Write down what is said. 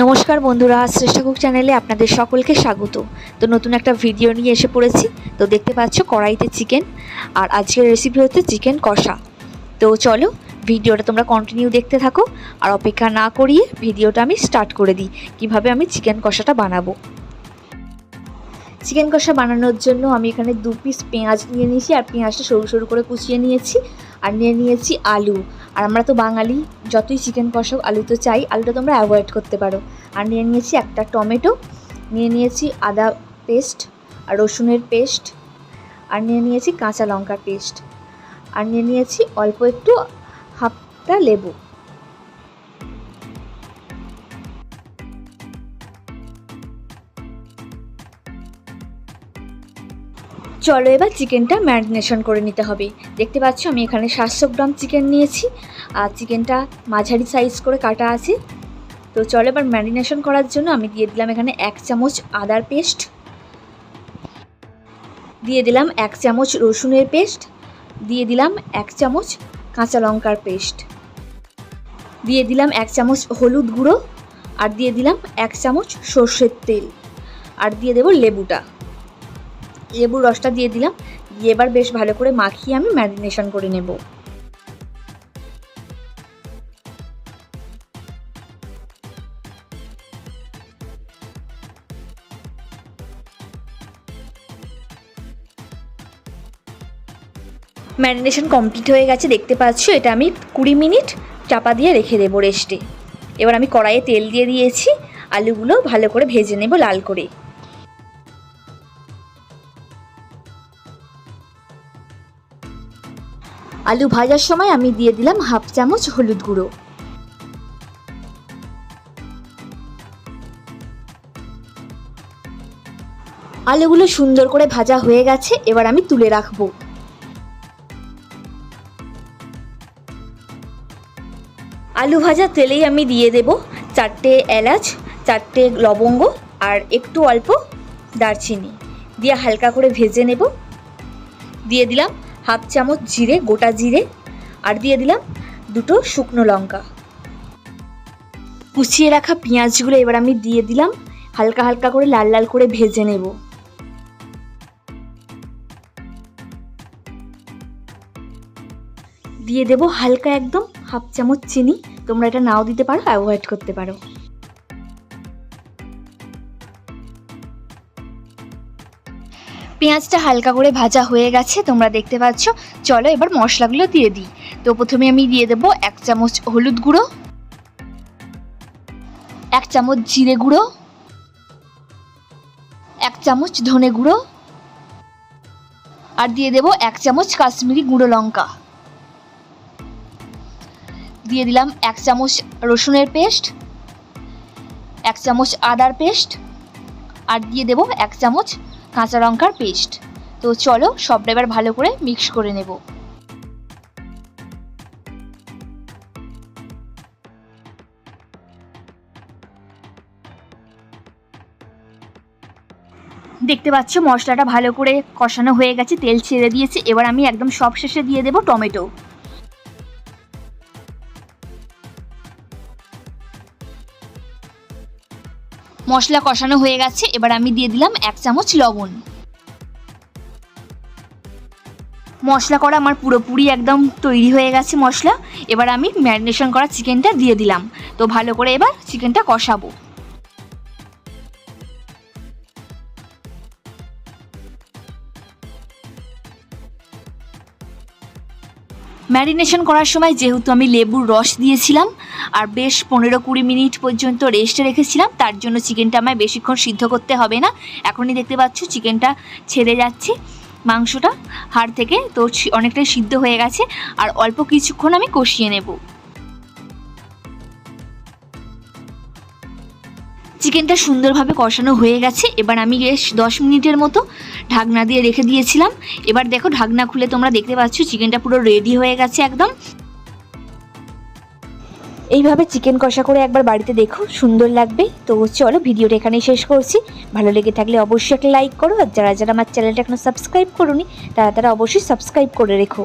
নমস্কার বন্ধুরা, শ্রেষ্ঠ কুক চ্যানেলে আপনাদের সকলকে স্বাগত। তো নতুন একটা ভিডিও নিয়ে এসে পড়েছি। তো দেখতে পাচ্ছ কড়াইতে চিকেন, আর আজকের রেসিপি হচ্ছে চিকেন কষা। তো চলো, ভিডিওটা তোমরা কন্টিনিউ দেখতে থাকো, আর অপেক্ষা না করিয়ে ভিডিওটা আমি স্টার্ট করে দিই, কীভাবে আমি চিকেন কষাটা বানাবো। চিকেন কষা বানানোর জন্য আমি এখানে দু পিস পেঁয়াজ নিয়ে নিয়েছি, আর পেঁয়াজটা সরু সরু করে কুচিয়ে নিয়েছি, আর নিয়ে নিয়েছি আলু। আর আমরা তো বাঙালি, যতই চিকেন কষাও আলু তো চাই, আলুটা তোমরা অ্যাভয়েড করতে পারো। আর নিয়ে নিয়েছি একটা টমেটো, নিয়ে নিয়েছি আদা পেস্ট আর রসুনের পেস্ট, আর নিয়ে নিয়েছি কাঁচা লঙ্কার পেস্ট। আর নিয়ে নিয়েছি অল্প একটু হাফটা লেবু। চলো এবার চিকেনটা ম্যারিনেশন করে নিতে হবে। দেখতে পাচ্ছ, আমি এখানে সাতশো গ্রাম চিকেন নিয়েছি। আর চিকেনটা মাঝারি সাইজ করে কাটা আছে। তো চলো এবার ম্যারিনেশন করার জন্য আমি দিয়ে দিলাম এখানে এক চামচ আদার পেস্ট। দিয়ে দিলাম এক চামচ রসুনের পেস্ট। দিয়ে দিলাম এক চামচ কাঁচা লঙ্কার পেস্ট। দিয়ে দিলাম এক চামচ হলুদ গুঁড়ো। আর দিয়ে দিলাম এক চামচ সর্ষের তেল। আর দিয়ে দেবো লেবুটা। লেবুর রসটা দিয়ে দিলাম। দিয়ে এবার বেশ ভালো করে মাখিয়ে আমি ম্যারিনেশন করে নেব। ম্যারিনেশন কমপ্লিট হয়ে গেছে, দেখতে পাচ্ছ? এটা আমি কুড়ি মিনিট চাপা দিয়ে রেখে দেবো রেস্টে। এবার আমি কড়াইয়ে তেল দিয়ে দিয়েছি। আলুগুলো ভালো করে ভেজে নেব লাল করে। আলু ভাজার সময় আমি দিয়ে দিলাম হাফ চামচ হলুদ গুঁড়ো। আলুগুলো সুন্দর করে ভাজা হয়ে গেছে, এবার আমি তুলে রাখব। আলু ভাজা তেলেই আমি দিয়ে দেব চারটে এলাচ, চারটে লবঙ্গ আর একটু অল্প দারচিনি। দিয়ে হালকা করে ভেজে নেব। দিয়ে দিলাম হাফ চামচ জিরে, গোটা জিরে, আর দিয়ে দিলাম দুটো শুকনো লঙ্কা। কুচিয়ে রাখা পেঁয়াজগুলো এবার আমি দিয়ে দিলাম, হালকা হালকা করে লাল লাল করে ভেজে নেব। দিয়ে দেব হালকা একদম হাফ চামচ চিনি, তোমরা এটা নাও দিতে পারো, অ্যাভয়েড করতে পারো। পেঁয়াজটা হালকা করে ভাজা হয়ে গেছে, তোমরা দেখতে পাচ্ছ। চলো এবার মশলাগুলো দিয়ে দিই। তো প্রথমে আমি দিয়ে দেবো এক চামচ হলুদ গুঁড়ো, এক চামচ জিরে গুঁড়ো, এক চামচ ধনে গুঁড়ো, আর দিয়ে দেবো এক চামচ কাশ্মীরি গুঁড়ো লঙ্কা। দিয়ে দিলাম এক চামচ রসুনের পেস্ট, এক চামচ আদার পেস্ট, আর দিয়ে দেবো এক চামচ কাঁচা লঙ্কার পেস্ট। তো চলো সবটা এবার ভালো করে মিক্স করে নেব। দেখতে পাচ্ছ মশলাটা ভালো করে কষানো হয়ে গেছে, তেল ছেড়ে দিয়েছে। এবার আমি একদম সব শেষে দিয়ে দেবো টমেটো। মশলা কষানো হয়ে গেছে, এবার আমি দিয়ে দিলাম এক চামচ লবণ। মশলা করা আমার পুরোপুরি একদম তৈরি হয়ে গেছে মশলা। এবার আমি ম্যারিনেশন করা চিকেনটা দিয়ে দিলাম। তো ভালো করে এবার চিকেনটা কষাবো। ম্যারিনেশন করার সময় যেহেতু আমি লেবুর রস দিয়েছিলাম আর বেশ পনেরো কুড়ি মিনিট পর্যন্ত রেস্টে রেখেছিলাম, তার জন্য চিকেনটা আমায় বেশিক্ষণ সিদ্ধ করতে হবে না। এখনই দেখতে পাচ্ছ চিকেনটা ছেড়ে যাচ্ছে, মাংসটা হাড় থেকে, তো অনেকটাই সিদ্ধ হয়ে গেছে, আর অল্প কিছুক্ষণ আমি কষিয়ে নেব। চিকেনটা সুন্দরভাবে কষানো হয়ে গেছে। এবার আমি বেশ দশ মিনিটের মতো ঢাকনা দিয়ে রেখে দিয়েছিলাম। এবার দেখো ঢাকনা খুলে তোমরা দেখতে পাচ্ছ, চিকেনটা পুরো রেডি হয়ে গেছে একদম। এইভাবে চিকেন কষা করে একবার বাড়িতে দেখো, সুন্দর লাগবে। তো চলো ভিডিওটা এখানেই শেষ করছি। ভালো লেগে থাকলে অবশ্যই একটা লাইক করো। আর যারা যারা আমার চ্যানেলটা এখনও সাবস্ক্রাইব করোনি, তারা তারা অবশ্যই সাবস্ক্রাইব করে রেখো।